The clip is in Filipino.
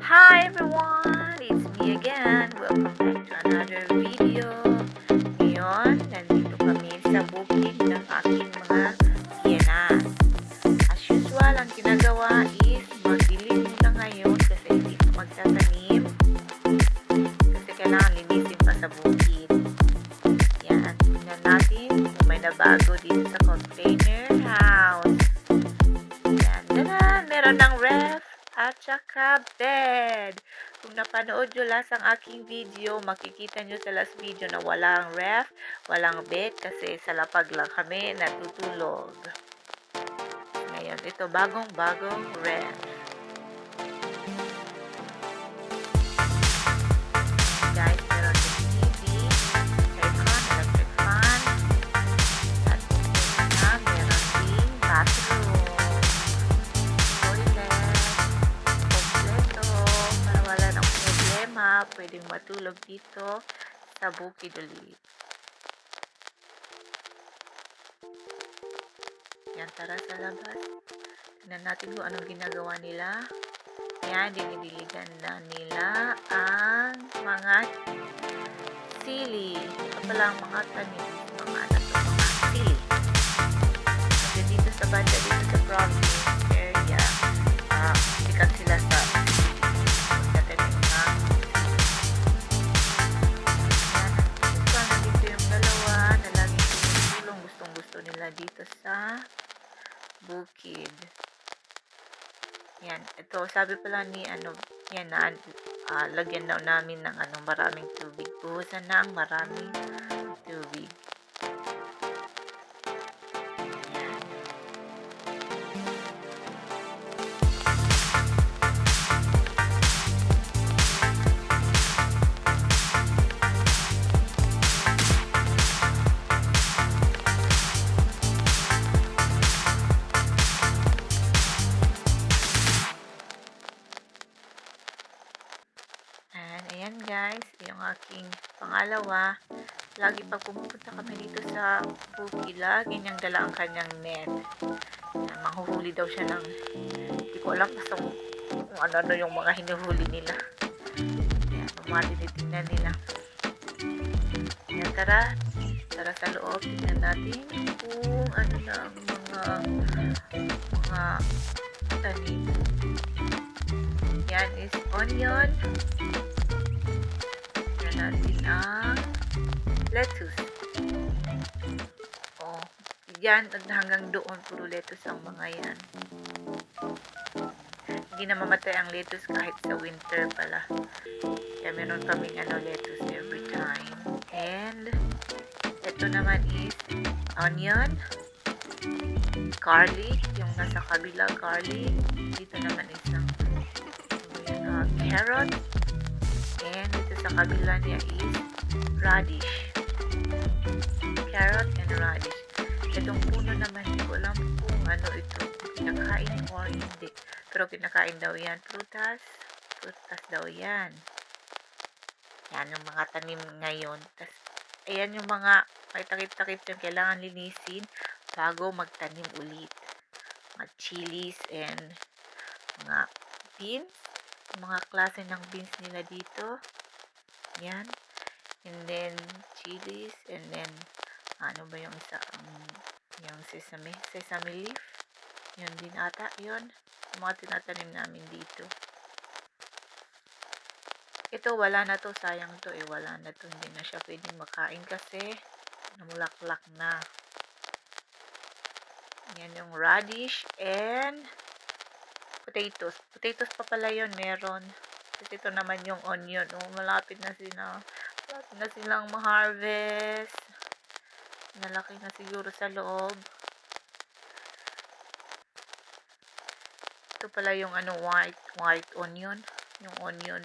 Hi everyone! It's me again. Welcome back to another video. Ngayon, nandito kami sa bukid ng aking mga sienas. As usual, ang ginagawa is magdilim muna ngayon kasi hindi pa magtatanim. Kasi kailangan linisin pa sa bukid. Yan, tingnan natin kung may nabago dito sa container at saka bed. Kung napanood nyo last ang aking video, makikita nyo sa last video na walang ref, walang bed kasi sa lapag lang kami natutulog. Ngayon, ito bagong-bagong ref. Guys, pwedeng matulog dito sa bukid ulit. Yan, tara sa labas. Tignan natin kung anong ginagawa nila. Yan, dinidiligan na nila ang mga sili. Ito pala ang mga tanim. Mga to, mga sili. Kasi dito sa banda, bukid. Yan, ito, sabi pala ni, ano, yan na, ah, lagyan daw namin ng, ano, maraming tubig. Buhusan na ang maraming tubig. Guys, yung aking pangalawa. Lagi pag pumupunta kami dito sa bukid, lagi niyang dala ang kanyang net. Yan, manghuhuli daw siya ng, hindi ko alam kung kung ano-ano yung mga hinuhuli nila. Yan, mga tinitingnan nila. Yan, tara. Tara sa loob, tingnan natin kung ano na ang mga mga tanim. Yan is onion. Ang lettuce. Oh, yan hanggang doon puro lettuce ang mga yan. Hindi na mamatay ang lettuce kahit sa winter pala. Kaya meron kaming ano lettuce every time. And ito naman is onion, garlic, yung nasa kabila garlic. Dito naman is ang uh, carrot. Sa kabila niya is radish. Carrot and radish. Itong puno naman, hindi ko alam kung ano ito. Kinakain or hindi. Pero kinakain daw yan. Prutas. Prutas daw yan. Yan yung mga tanim ngayon. Tas, ayan yung mga may takip-takip yung kailangan linisin bago magtanim ulit. Mga chilies and mga beans mga klase ng beans nila dito. Yan. And then, chilies. And then, ano ba yung isa? Um, yung sesame. Sesame leaf. Yun din ata. Yun. Yung mga tinatanim namin dito. Ito, wala na to. Sayang to eh. Wala na to. Hindi na siya pwedeng makain kasi namulaklak na. Yan yung radish and potatoes. Potatoes pa pala yun, meron. Kasi ito naman yung onion. Oh, malapit na sila. Malapit na silang ma-harvest. Nalaki na siguro sa loob. Ito pala yung ano, white, white onion. Yung onion.